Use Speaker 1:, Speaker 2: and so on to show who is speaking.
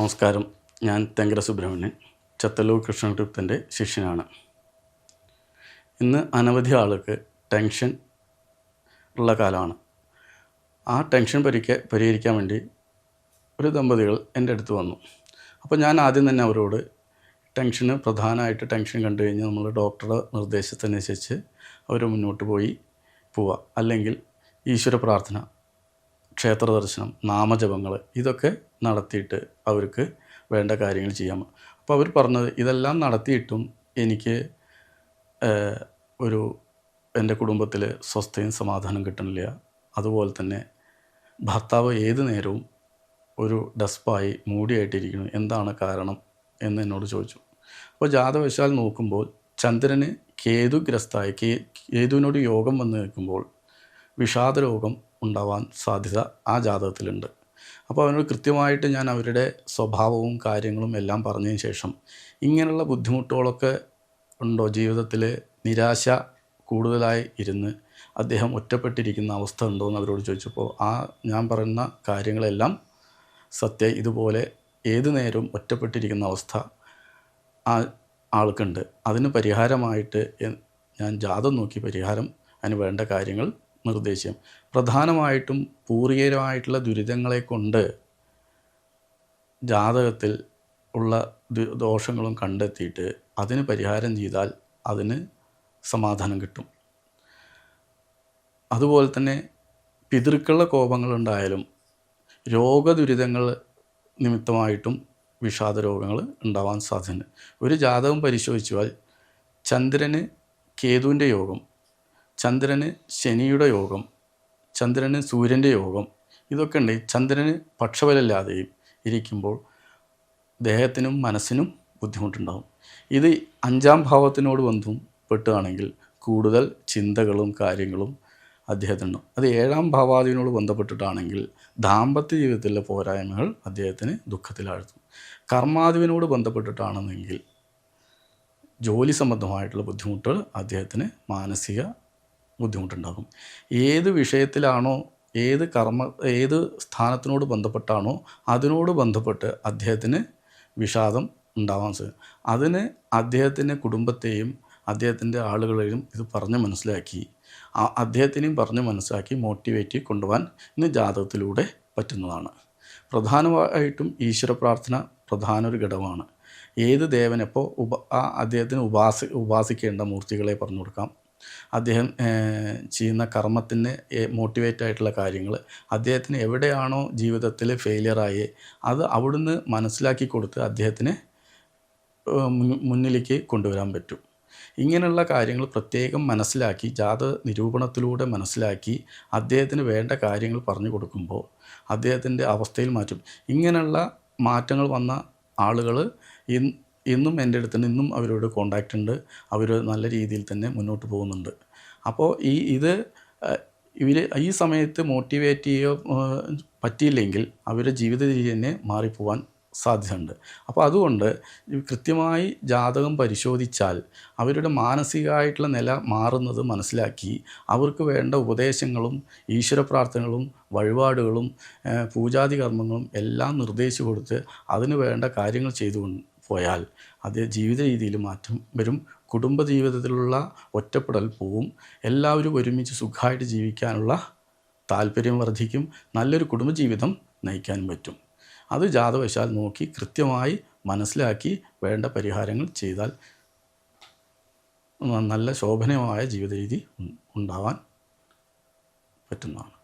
Speaker 1: നമസ്കാരം. ഞാൻ തെങ്കര സുബ്രഹ്മണ്യൻ. ചത്തല്ലൂർ കൃഷ്ണകുട്ടത്തിന്റെ ശിഷ്യനാണ്. ഇന്ന് അനവധി ആൾക്ക് ടെൻഷൻ ഉള്ള കാലമാണ്. ആ ടെൻഷൻ പരിക്ക പരിഹരിക്കാൻ വേണ്ടി ഒരു ദമ്പതികൾ എന്റെ അടുത്ത് വന്നു. അപ്പോൾ ഞാൻ ആദ്യം തന്നെ അവരോട് ടെൻഷന് പ്രധാനമായിട്ട് ടെൻഷൻ കണ്ടു കഴിഞ്ഞാൽ നമ്മൾ ഡോക്ടറുടെ നിർദ്ദേശത്തിനനുസരിച്ച് അവർ മുന്നോട്ട് പോയി പോവുക. അല്ലെങ്കിൽ ഈശ്വര പ്രാർത്ഥന ക്ഷേത്ര ദർശനം നാമജപങ്ങൾ ഇതൊക്കെ നടത്തിയിട്ട് അവർക്ക് വേണ്ട കാര്യങ്ങൾ ചെയ്യാം അപ്പോൾ അവർ പറഞ്ഞത് ഇതെല്ലാം നടത്തിയിട്ടും എനിക്ക് ഒരു എന്റെ കുടുംബത്തിൽ സ്വസ്ഥയും സമാധാനം കിട്ടണില്ല. അതുപോലെ തന്നെ ഭർത്താവ് ഏത് നേരവും ഒരു ഡസ്പായി മൂടിയായിട്ടിരിക്കുന്നു. എന്താണ് കാരണം എന്ന് എന്നോട് ചോദിച്ചു. അപ്പോൾ ജാതവശാൽ നോക്കുമ്പോൾ ചന്ദ്രന് കേതുഗ്രസ്തായി കേ കേതുവിനോട് യോഗം വന്ന് നിൽക്കുമ്പോൾ വിഷാദ രോഗം ഉണ്ടാവാൻ സാധ്യത ആ ജാതകത്തിലുണ്ട്. അപ്പോൾ അവനോട് കൃത്യമായിട്ട് ഞാൻ അവരുടെ സ്വഭാവവും കാര്യങ്ങളും എല്ലാം പറഞ്ഞതിന് ശേഷം ഇങ്ങനെയുള്ള ബുദ്ധിമുട്ടുകളൊക്കെ ഉണ്ടോ ജീവിതത്തിൽ നിരാശ കൂടുതലായി ഇരുന്ന് അദ്ദേഹം ഒറ്റപ്പെട്ടിരിക്കുന്ന അവസ്ഥ ഉണ്ടോ എന്ന് അവരോട് ചോദിച്ചപ്പോൾ ആ ഞാൻ പറയുന്ന കാര്യങ്ങളെല്ലാം സത്യ ഇതുപോലെ ഏത് നേരവും ഒറ്റപ്പെട്ടിരിക്കുന്ന അവസ്ഥ ആ ആൾക്കുണ്ട്. അതിന് പരിഹാരമായിട്ട് ഞാൻ ജാതം നോക്കി പരിഹാരം അതിന് വേണ്ട കാര്യങ്ങൾ നിർദ്ദേശിക്കും പ്രധാനമായിട്ടും പൂർവികരമായിട്ടുള്ള ദുരിതങ്ങളെ കൊണ്ട് ജാതകത്തിൽ ഉള്ള ദോഷങ്ങളും കണ്ടെത്തിയിട്ട് അതിന് പരിഹാരം ചെയ്താൽ അതിന് സമാധാനം കിട്ടും. അതുപോലെ തന്നെ പിതൃക്കളുടെ കോപങ്ങളുണ്ടായാലും രോഗദുരിതങ്ങൾ നിമിത്തമായിട്ടും വിഷാദ രോഗങ്ങൾ ഉണ്ടാവാൻ സാധ്യതയുണ്ട്. ഒരു ജാതകം പരിശോധിച്ചാൽ ചന്ദ്രന് കേതുവിന്റെ യോഗം ചന്ദ്രന് ശനിയുടെ യോഗം ചന്ദ്രന് സൂര്യന്റെ യോഗം ഇതൊക്കെ ഉണ്ട്. ചന്ദ്രന് പക്ഷബലമില്ലാതെയും ഇരിക്കുമ്പോൾ ദേഹത്തിനും മനസ്സിനും ബുദ്ധിമുട്ടുണ്ടാകും ഇത് അഞ്ചാം ഭാവത്തിനോട് ബന്ധം പെട്ടുകയാണെങ്കിൽ കൂടുതൽ ചിന്തകളും കാര്യങ്ങളും അദ്ദേഹത്തിനുണ്ടാവും. അത് ഏഴാം ഭാവാദിനോട് ബന്ധപ്പെട്ടിട്ടാണെങ്കിൽ ദാമ്പത്യ ജീവിതത്തിലെ പോരായ്മകൾ അദ്ദേഹത്തിന് ദുഃഖത്തിലാഴ്ത്തും. കർമാദിവിനോട് ബന്ധപ്പെട്ടിട്ടാണെന്നെങ്കിൽ ജോലി സംബന്ധമായിട്ടുള്ള ബുദ്ധിമുട്ടുകൾ അദ്ദേഹത്തിന് മാനസിക ബുദ്ധിമുട്ടുണ്ടാകും. ഏത് വിഷയത്തിലാണോ ഏത് കർമ്മ ഏത് സ്ഥാനത്തിനോട് ബന്ധപ്പെട്ടാണോ അതിനോട് ബന്ധപ്പെട്ട് അദ്ദേഹത്തിന് വിഷാദം ഉണ്ടാവാൻ സാധിക്കും. അതിന് അദ്ദേഹത്തിന്റെ കുടുംബത്തെയും അദ്ദേഹത്തിന്റെ ആളുകളെയും ഇത് പറഞ്ഞ് മനസ്സിലാക്കി അദ്ദേഹത്തിനെയും പറഞ്ഞ് മനസ്സിലാക്കി മോട്ടിവേറ്റ് കൊണ്ടുപോകാൻ ഇന്ന് ജാതകത്തിലൂടെ പറ്റുന്നതാണ്. പ്രധാനമായിട്ടും ഈശ്വര പ്രാർത്ഥന പ്രധാന ഒരു ഘടകമാണ്. ഏത് ദേവനെപ്പോൾ ഉപ ആ അദ്ദേഹത്തിന് ഉപാസി ഉപാസിക്കേണ്ട മൂർത്തികളെ പറഞ്ഞു കൊടുക്കാം. അദ്ദേഹം ചെയ്യുന്ന കർമ്മത്തിന് മോട്ടിവേറ്റ് ആയിട്ടുള്ള കാര്യങ്ങൾ അദ്ദേഹത്തിന് എവിടെയാണോ ജീവിതത്തിൽ ഫെയിലിയറായി അത് അവിടുന്ന് മനസ്സിലാക്കി കൊടുത്ത് അദ്ദേഹത്തിന് മുന്നിലേക്ക് കൊണ്ടുവരാൻ പറ്റും. ഇങ്ങനെയുള്ള കാര്യങ്ങൾ പ്രത്യേകം മനസ്സിലാക്കി ജാത നിരൂപണത്തിലൂടെ മനസ്സിലാക്കി അദ്ദേഹത്തിന് വേണ്ട കാര്യങ്ങൾ പറഞ്ഞു കൊടുക്കുമ്പോൾ അദ്ദേഹത്തിന്റെ അവസ്ഥയിൽ മാറ്റും. ഇങ്ങനെയുള്ള മാറ്റങ്ങൾ വന്ന ആളുകൾ ഇന്നും എന്റെ അടുത്ത് തന്നെ ഇന്നും അവരോട് കോണ്ടാക്റ്റ് ഉണ്ട്. അവർ നല്ല രീതിയിൽ തന്നെ മുന്നോട്ട് പോകുന്നുണ്ട്. അപ്പോൾ ഈ ഇത് ഇവർ ഈ സമയത്ത് മോട്ടിവേറ്റ് ചെയ്യോ പറ്റിയില്ലെങ്കിൽ അവരുടെ ജീവിത രീതി തന്നെ മാറിപ്പോവാൻ സാധ്യതയുണ്ട്. അപ്പോൾ അതുകൊണ്ട് കൃത്യമായി ജാതകം പരിശോധിച്ചാൽ അവരുടെ മാനസികമായിട്ടുള്ള നില മാറുന്നത് മനസ്സിലാക്കി അവർക്ക് വേണ്ട ഉപദേശങ്ങളും ഈശ്വര പ്രാർത്ഥനകളും വഴിപാടുകളും പൂജാതി കർമ്മങ്ങളും എല്ലാം നിർദ്ദേശിച്ചു കൊടുത്ത് അതിന് വേണ്ട കാര്യങ്ങൾ ചെയ്തു പോയാൽ അത് ജീവിത രീതിയിൽ മാറ്റം വരും. കുടുംബ ജീവിതത്തിലുള്ള ഒറ്റപ്പെടൽ പോവും. എല്ലാവരും ഒരുമിച്ച് സുഖമായിട്ട് ജീവിക്കാനുള്ള താല്പര്യം വർദ്ധിക്കും. നല്ലൊരു കുടുംബജീവിതം നയിക്കാൻ പറ്റും. അത് ജാതവശാൽ നോക്കി കൃത്യമായി മനസ്സിലാക്കി വേണ്ട പരിഹാരങ്ങൾ ചെയ്താൽ നല്ല ശോഭനമായ ജീവിത രീതി ഉണ്ടാവാൻ പറ്റുന്നതാണ്.